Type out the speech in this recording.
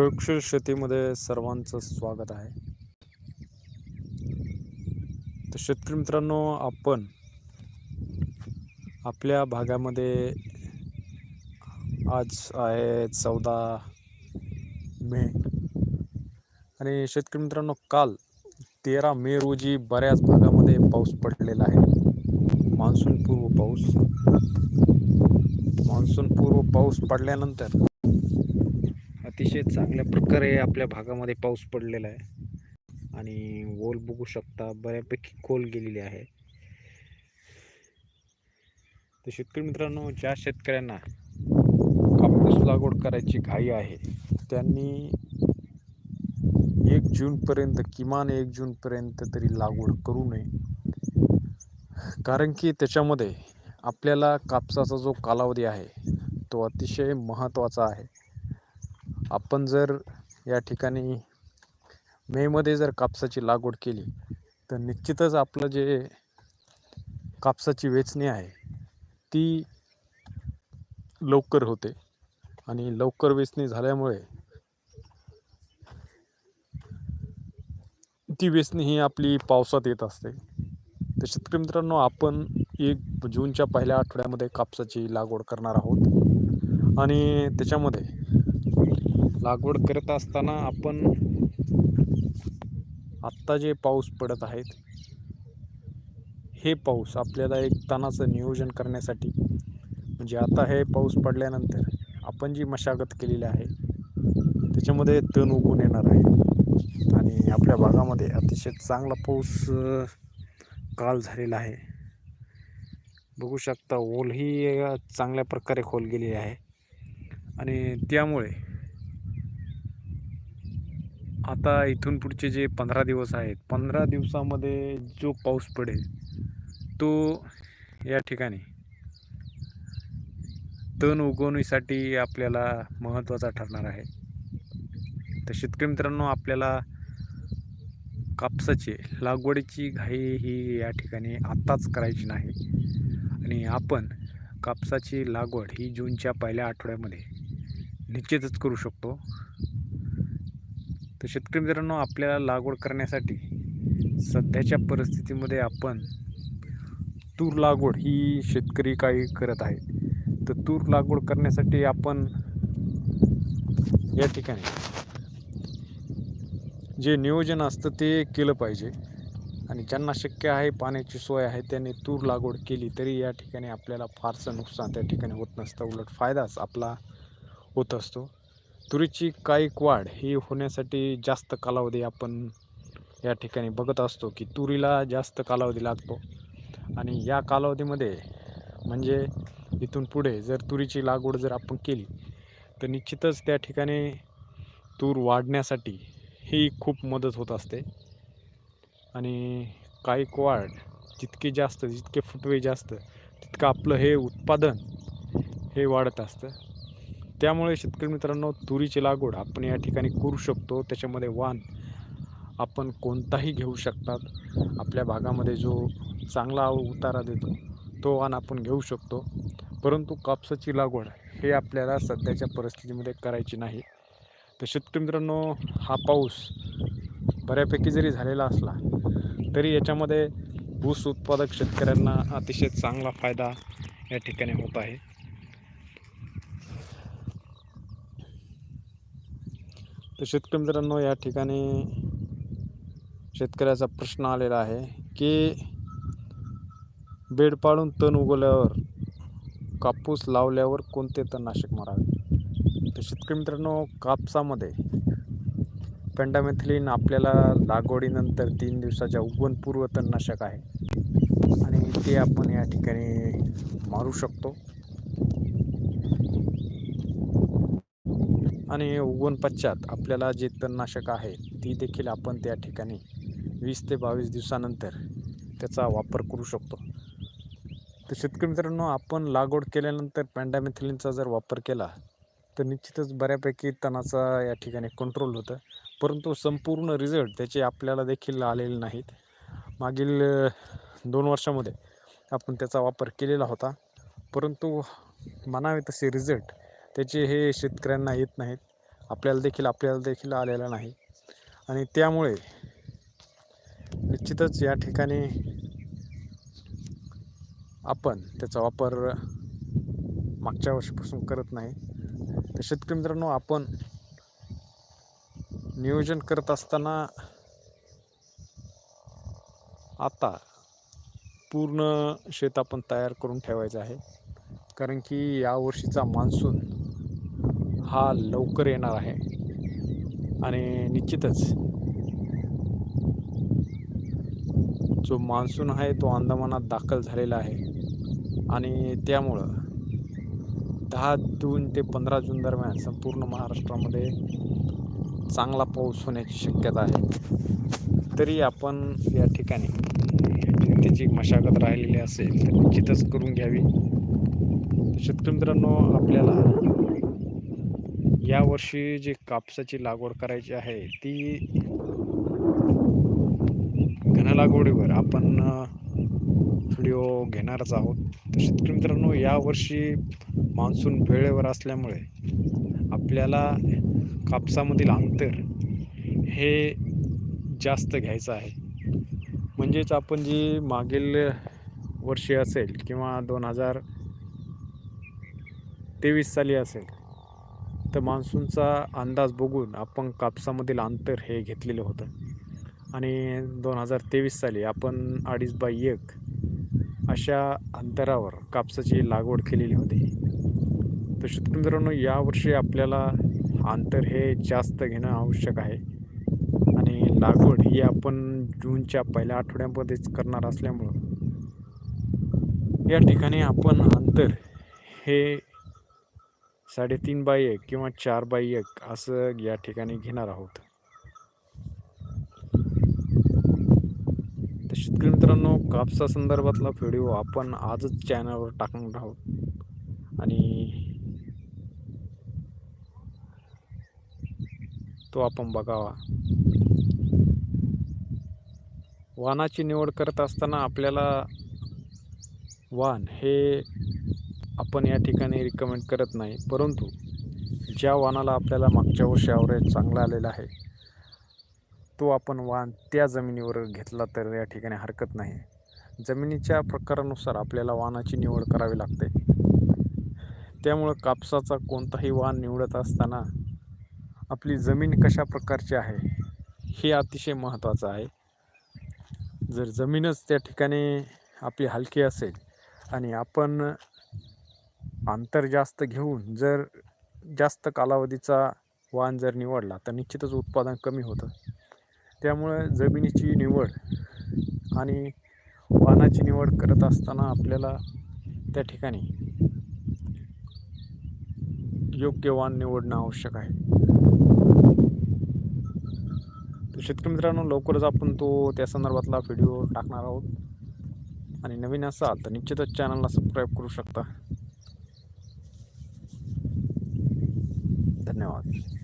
प्रयोगशील शेतीमध्ये सर्वांचं स्वागत आहे. तर शेतकरी मित्रांनो आपण आपल्या भागामध्ये आज आहे चौदा मे. आणि शेतकरी मित्रांनो काल तेरा मे रोजी बऱ्याच भागामध्ये पाऊस पडलेला आहे. मान्सून पूर्व पाऊस. मान्सून पूर्व पाऊस पडल्यानंतर अतिशय चांगल्या प्रकारे आपल्या भागामध्ये पाऊस पडलेला आहे. आणि ओल बघू शकता बऱ्यापैकी खोल गेलेली आहे. तर शेतकरी मित्रांनो ज्या शेतकऱ्यांना कापूस लागवड करायची घाई आहे त्यांनी एक जूनपर्यंत किमान एक जूनपर्यंत तरी लागवड करू नये. कारण की त्याच्यामध्ये आपल्याला कापसाचा जो कालावधी आहे तो अतिशय महत्त्वाचा आहे. आपण जर या ठिकाणी मेमध्ये जर कापसाची लागवड केली तर निश्चितच आपलं जे कापसाची वेचणी आहे ती लवकर होते. आणि लवकर वेचणी झाल्यामुळे ती वेचणी ही आपली पावसात येत असते. तर शेतकरी मित्रांनो आपण एक जूनच्या पहिल्या आठवड्यामध्ये कापसाची लागवड करणार आहोत. आणि त्याच्यामध्ये लागवड करत असताना आपण आत्ता जे पाऊस पडत आहेत हे पाऊस आपल्याला एक तणाचं नियोजन करण्यासाठी म्हणजे आता हे पाऊस पडल्यानंतर आपण जी मशागत केलेली आहे त्याच्यामध्ये तण उगून येणार आहे. आणि आपल्या भागामध्ये अतिशय चांगला पाऊस काल झालेला आहे. बघू शकता ओलही चांगल्या प्रकारे खोल गेलेली आहे. आणि त्यामुळे आता इथून पुढचे जे पंधरा दिवस आहेत पंधरा दिवसामध्ये जो पाऊस पडेल तो या ठिकाणी. तण उगवणीसाठी आपल्याला महत्त्वाचा ठरणार आहे. तर शेतकरी मित्रांनो आपल्याला कापसाची लागवडीची घाई ही या ठिकाणी आत्ताच करायची नाही. आणि आपण कापसाची लागवड ही जूनच्या पहिल्या आठवड्यामध्ये निश्चितच करू शकतो. तर शेतकरी मित्रांनो आपल्याला लागवड करण्यासाठी सध्याच्या परिस्थितीमध्ये आपण तूर लागवड ही शेतकरी काही करत आहे. तर तूर लागवड करण्यासाठी आपण या ठिकाणी जे नियोजन असतं ते केलं पाहिजे. आणि ज्यांना शक्य आहे पाण्याची सोय आहे त्यांनी तूर लागवड केली तरी या ठिकाणी आपल्याला फारसं नुकसान त्या ठिकाणी होत नसतं. उलट फायदाच आपला होत असतो. तुरीची कायिक वाढ ही होण्यासाठी जास्त कालावधी आपण या ठिकाणी बघत असतो की तुरीला जास्त कालावधी लागतो. आणि या कालावधीमध्ये म्हणजे इथून पुढे जर तुरीची लागवड जर आपण केली तर निश्चितच त्या ठिकाणी तूर वाढण्यासाठी ही खूप मदत होत असते. आणि कायिक वाढ जितकी जास्त जितके फुटवे जास्त तितकं आपलं हे उत्पादन हे वाढत असतं. त्यामुळे शेतकरी मित्रांनो तुरीची लागवड आपण या ठिकाणी करू शकतो. त्याच्यामध्ये वाण आपण कोणताही घेऊ शकतात. आपल्या भागामध्ये जो चांगला उतारा देतो तो वाण आपण घेऊ शकतो. परंतु कापसाची लागवड हे आपल्याला सध्याच्या परिस्थितीमध्ये करायची नाही. तर शेतकरी मित्रांनो हा पाऊस बऱ्यापैकी जरी झालेला असला तरी याच्यामध्ये ऊस उत्पादक शेतकऱ्यांना अतिशय चांगला फायदा या ठिकाणी होत आहे. तर शेतकरी मित्रांनो या ठिकाणी शेतकऱ्याचा प्रश्न आलेला आहे की बेड पाडून तण उगवल्यावर कापूस लावल्यावर कोणते तणनाशक मारावे? तर शेतकरी मित्रांनो कापसामध्ये पेंडामेथिलीन आपल्याला लागवडीनंतर तीन दिवसाच्या उगवणपूर्व तणनाशक आहे आणि ते आपण या ठिकाणी मारू शकतो. आणि उगवणपश्चात आपल्याला जे तणनाशक आहे ती देखील आपण त्या ठिकाणी वीस ते बावीस दिवसानंतर त्याचा वापर करू शकतो. तर शेतकरी मित्रांनो आपण लागवड केल्यानंतर पॅन्डामेथिलिनचा जर वापर केला तर निश्चितच बऱ्यापैकी तणाचा या ठिकाणी कंट्रोल होतं. परंतु संपूर्ण रिझल्ट त्याचे आपल्याला देखील आलेले नाहीत. मागील दोन वर्षामध्ये आपण त्याचा वापर केलेला होता. परंतु म्हणावे तसे रिझल्ट त्याचे हे शेतकऱ्यांना येत नाहीत. आपल्याला देखील आपल्याला देखील आलेला नाही. आणि त्यामुळे निश्चितच या ठिकाणी आपण त्याचा वापर मागच्या वर्षीपासून करत नाही. तर शेतकरी मित्रांनो आपण नियोजन करत असताना आता पूर्ण शेत आपण तयार करून ठेवायचं आहे. कारण की यावर्षीचा मान्सून हा लवकर येणार आहे. आणि निश्चितच जो मान्सून आहे तो अंदमानात दाखल झालेला आहे. आणि त्यामुळं दहा जून ते पंधरा जून दरम्यान संपूर्ण महाराष्ट्रामध्ये चांगला पाऊस होण्याची शक्यता आहे. तरी आपण या ठिकाणी त्याची मशागत राहिलेली असेल तर निश्चितच करून घ्यावी. शेतकरी मित्रांनो आपल्याला यावर्षी जी कापसाची लागवड करायची आहे ती घन लागवडीवर आपण व्हिडिओ घेणारच आहोत. तर शेतकरी मित्रांनो यावर्षी मान्सून वेळेवर असल्यामुळे आपल्याला कापसामधील अंतर हे जास्त घ्यायचं आहे. म्हणजेच आपण जी मागील वर्षी असेल किंवा दोन हजार तेवीस साली असेल तर मान्सूनचा अंदाज बघून आपण कापसामधील अंतर हे घेतलेलं होतं. आणि दोन हजार तेवीस साली आपण अडीच बाय एक अशा अंतरावर कापसाची लागवड केलेली होती. तर शेतकरी मित्रांनो यावर्षी आपल्याला अंतर हे जास्त घेणं आवश्यक आहे. आणि लागवड ही आपण जूनच्या पहिल्या आठवड्यामध्येच करणार असल्यामुळं या ठिकाणी आपण अंतर हे साडेतीन बाय एक किंवा चार बाय एक असं या ठिकाणी घेणार आहोत. तर शेतकरी मित्रांनो कापसा संदर्भातला व्हिडिओ आपण आजच चॅनलवर टाकणार आहोत. आणि तो आपण बघावा. वाहनाची निवड करत असताना आपल्याला वाहन हे आपण या ठिकाणी रिकमेंड करत नाही. परंतु ज्या वाहनाला आपल्याला मागच्या वर्षी ॲव्हरेज चांगला आलेला आहे तो आपण वाहन त्या जमिनीवर घेतला तर या ठिकाणी हरकत नाही. जमिनीच्या प्रकारानुसार आपल्याला वाहनाची निवड करावी लागते. त्यामुळं कापसाचा कोणताही वाहन निवडत असताना आपली जमीन कशा प्रकारची आहे हे अतिशय महत्त्वाचं आहे. जर जमीनच त्या ठिकाणी आपली हलकी असेल आणि आपण अंतर जास्त घेऊन जर जास्त कालावधीचा वाण जर निवडला तर निश्चितच उत्पादन कमी होतं. त्यामुळे जमिनीची निवड आणि वाहनाची निवड करत असताना आपल्याला त्या ठिकाणी योग्य वाण निवडणं आवश्यक आहे. तर शेतकरी मित्रांनो लवकरच आपण तो त्या संदर्भातला व्हिडिओ टाकणार आहोत. आणि नवीन असाल तर निश्चितच चॅनलला सबस्क्राईब करू शकता. धन्यवाद.